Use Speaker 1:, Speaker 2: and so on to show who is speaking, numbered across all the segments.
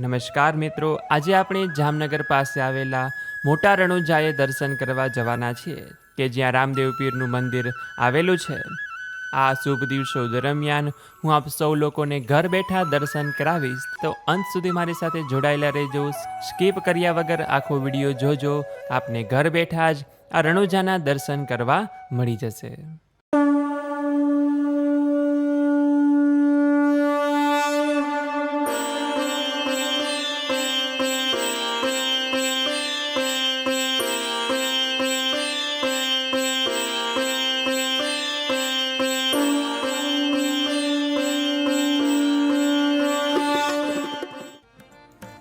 Speaker 1: નમસ્કાર મિત્રો, આજે આપણે જામનગર પાસે આવેલા મોટા રણુજાએ દર્શન કરવા જવાના છીએ કે જ્યાં રામદેવ પીરનું મંદિર આવેલું છે. આ શુભ દિવસો દરમિયાન હું આપ સૌ લોકોને ઘર બેઠા દર્શન કરાવીશ. તો અંત સુધી મારી સાથે જોડાયેલા રહેજો, સ્કીપ કર્યા વગર આખો વીડિયો જોજો, આપને ઘર બેઠા જ આ રણુજાના દર્શન કરવા મળી જશે.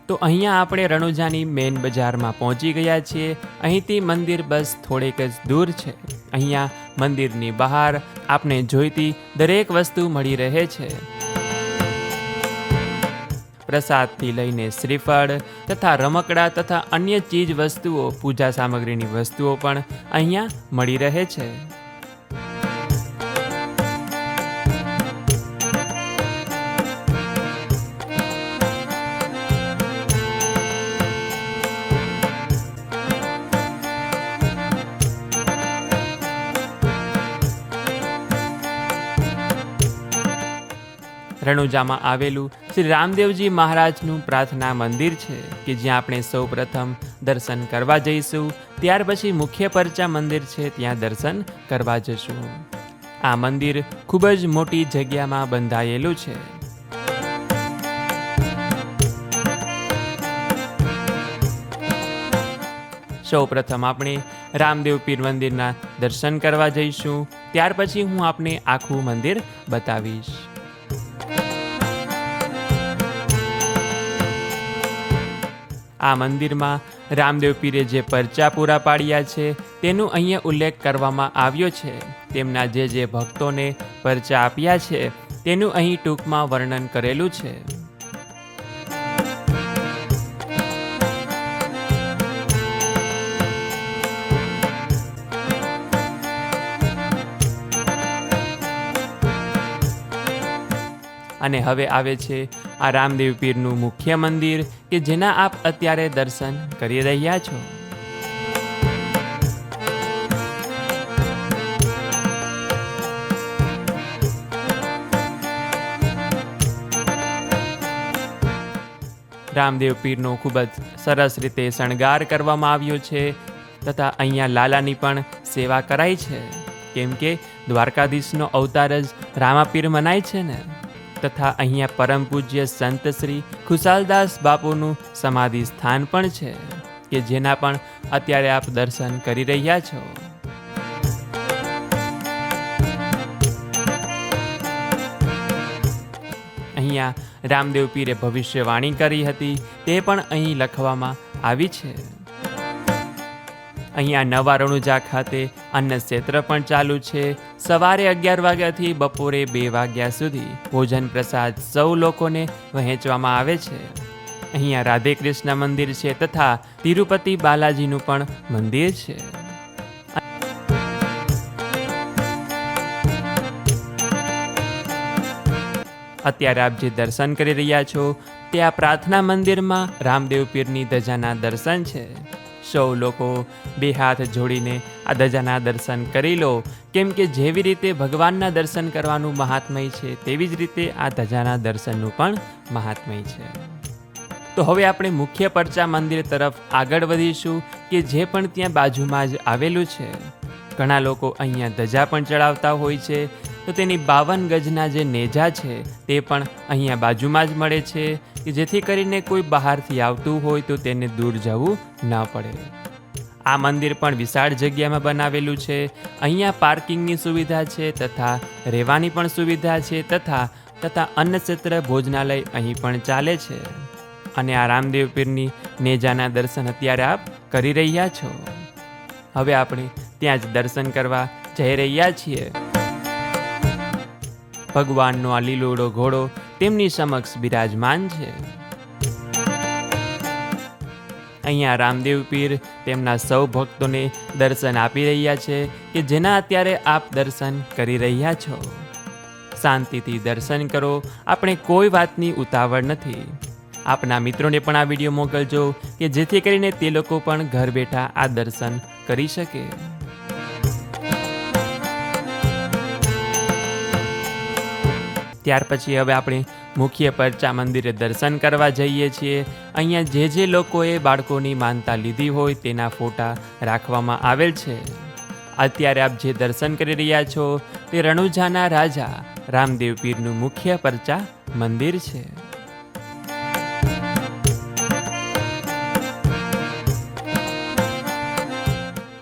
Speaker 1: તો અહીંયા આપણે રણુજાની મેઇન બજારમાં પહોંચી ગયા છીએ. અહીંથી મંદિર બસ થોડેક જ દૂર છે. અહીંયા મંદિરની બહાર આપને જોઈતી દરેક વસ્તુ મળી રહે છે. પ્રસાદથી લઈને શ્રીફળ તથા રમકડા તથા અન્ય ચીજ વસ્તુઓ પૂજા સામગ્રીની વસ્તુઓ પણ અહીંયા મળી રહે છે. રણુજામાં આવેલું શ્રી રામદેવજી મહારાજનું પ્રાર્થના મંદિર છે કે જ્યાં આપણે સૌ પ્રથમ દર્શન કરવા જઈશું. ત્યાર પછી મુખ્ય પરચા મંદિર છે, ત્યાં દર્શન કરવા જશું. આ મંદિર ખૂબ જ મોટી જગ્યામાં બંધાયેલું છે. સૌ પ્રથમ આપણે રામદેવ પીર મંદિરના દર્શન કરવા જઈશું. ત્યાર પછી હું આપને આખું મંદિર બતાવીશ. આ મંદિરમાં રામદેવ પીરે જે પરચા પૂરા પાડ્યા છે, તેનું અહીંયા ઉલ્લેખ કરવામાં આવ્યો છે. તેમના જે જે ભક્તોને પરચા આપ્યા છે, તેનું અહીં ટૂંકમાં વર્ણન કરેલું છે. અને હવે આવે છે આ રામદેવ પીરનું મુખ્ય મંદિર કે જેના આપ અત્યારે દર્શન કરી રહ્યા છો. રામદેવ પીરનો ખૂબ જ સરસ રીતે શણગાર કરવામાં આવ્યો છે તથા અહીંયા લાલાની પણ સેવા કરાઈ છે. કેમ કે દ્વારકાધીશનો અવતાર જ રામાપીર મનાય છે ને? તથા અહીંયા પરમ પૂજ્ય સંત શ્રી ખુશાલદાસ બાપુનું સમાધિ સ્થાન પણ છે, કે જેના પણ અત્યારે આપ દર્શન કરી રહ્યા છો. અહીંયા રામદેવ પીરે ભવિષ્યવાણી કરી હતી, તે પણ અહીં લખવામાં આવી છે. અહીંયા નવા રણુજા ખાતે અન્ન ક્ષેત્ર પણ ચાલુ છે. સવારે અગિયાર વાગ્યાથી બપોરે બે વાગ્યા સુધી ભોજન પ્રસાદ સૌ લોકોને વહેંચવામાં આવે છે. અહીંયા રાધે કૃષ્ણ મંદિર છે તથા તિરુપતિ બાલાજીનું પણ મંદિર છે. અત્યારે આપ જે દર્શન કરી રહ્યા છો, તે આ પ્રાર્થના મંદિરમાં રામદેવ પીરની ધજાના દર્શન છે. સૌ લોકો બે હાથ જોડીને આ ધજાના દર્શન કરી લો. કેમ કે જેવી રીતે ભગવાનના દર્શન કરવાનું મહાત્મય છે, તેવી જ રીતે આ ધજાના દર્શનનું પણ મહાત્મય છે. તો હવે આપણે મુખ્ય પરચા મંદિર તરફ આગળ વધીશું કે જે પણ ત્યાં બાજુમાં જ આવેલું છે. ઘણા લોકો અહીંયા ધજા પણ ચડાવતા હોય છે તો તેની બાવન ગજના જે નેજા છે, તે પણ અહીંયા બાજુમાં જ મળે છે કે જેથી કરીને કોઈ બહારથી આવતું હોય તો તેને દૂર જવું ન પડે. આ મંદિર પણ વિશાળ જગ્યામાં બનાવેલું છે. અહીંયા પાર્કિંગની સુવિધા છે તથા રહેવાની પણ સુવિધા છે તથા તથા અન્નક્ષેત્ર ભોજનાલય અહીં પણ ચાલે છે. અને આ રામદેવ પીરની નેજાના દર્શન અત્યારે આપ કરી રહ્યા છો. હવે આપણે ત્યાં જ દર્શન કરવા જઈ રહ્યા છીએ. ભગવાનનો આ લીલોડો ઘોડો તેમની સમક્ષ બિરાજમાન છે. અહીંયા રામદેવ પીર તેમના સૌ ભક્તોને દર્શન આપી રહ્યા છે કે જેના અત્યારે આપ દર્શન કરી રહ્યા છો. શાંતિથી દર્શન કરો, આપણે કોઈ વાતની ઉતાવળ નથી. આપના મિત્રોને પણ આ વીડિયો મોકલજો કે જેથી કરીને તે લોકો પણ ઘર બેઠા આ દર્શન કરી શકે. ત્યાર પછી હવે આપણે મુખ્ય પરચા મંદિરે દર્શન કરવા જઈએ છીએ. અહીંયા જે જે લોકોએ બાળકોની માનતા લીધી હોય તેના ફોટા રાખવામાં આવેલ છે. અત્યારે આપ જે દર્શન કરી રહ્યા છો તે રણુજાના રાજા રામદેવ પીરનું મુખ્ય પરચા મંદિર છે.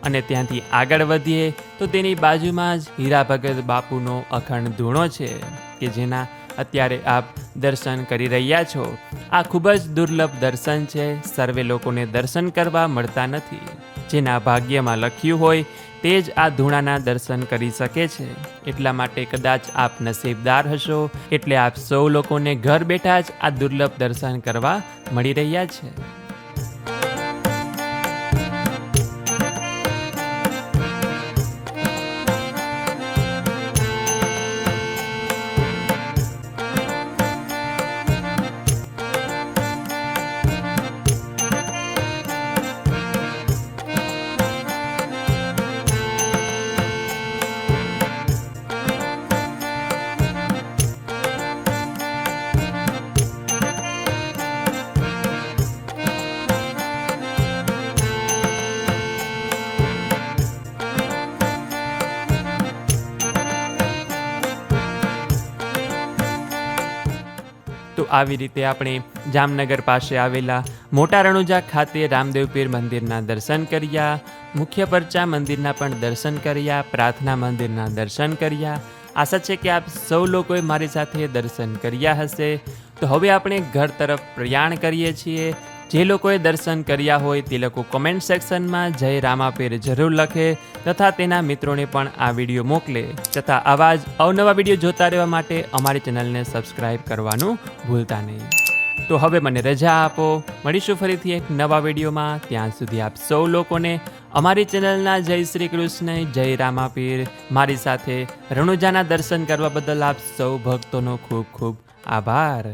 Speaker 1: અને ત્યાંથી આગળ વધીએ, તો તેની બાજુમાં જ હીરા ભગત બાપુનો અખંડ ધૂણો છે, કે જેના અત્યારે આપ દર્શન કરી રહ્યા છો. આ ખૂબ જ દુર્લભ દર્શન છે, સર્વે લોકોને દર્શન કરવા મળતા નથી. જેના ભાગ્યમાં લખ્યું હોય, તે જ આ ધૂણાના દર્શન કરી શકે છે. એટલા માટે કદાચ આપ નસીબદાર હશો, એટલે આપ સૌ લોકોને ઘર બેઠા જ આ દુર્લભ દર્શન કરવા મળી રહ્યા છે. આવી રીતે આપણે જામનગર પાસે આવેલા મોટા રણુજા ખાતે રામદેવપીર મંદિરના દર્શન કર્યા, મુખ્ય પરચા મંદિરના પણ દર્શન કર્યા, પ્રાર્થના મંદિરના દર્શન કર્યા. આશા છે કે આપ સૌ લોકોએ મારી સાથે દર્શન કર્યા હશે. તો હવે આપણે ઘર તરફ પ્રયાણ કરીએ છીએ. જે લોકોએ દર્શન કર્યા હોય તે લોકો કોમેન્ટ સેક્શનમાં જય રામાપીર જરૂર લખે તથા તેના મિત્રોને પણ આ વીડિયો મોકલે. તથા આવા જ અવનવા વીડિયો જોતા રહેવા માટે અમારી ચેનલને સબસ્ક્રાઈબ કરવાનું ભૂલતા નહીં. તો હવે મને રજા આપો. મળીશું ફરીથી એક નવા વિડીયોમાં. ત્યાં સુધી આપ સૌ લોકોને અમારી ચેનલના જય શ્રી કૃષ્ણ, જય રામાપીર. મારી સાથે રણુજાના દર્શન કરવા બદલ આપ સૌ ભક્તોનો ખૂબ ખૂબ આભાર.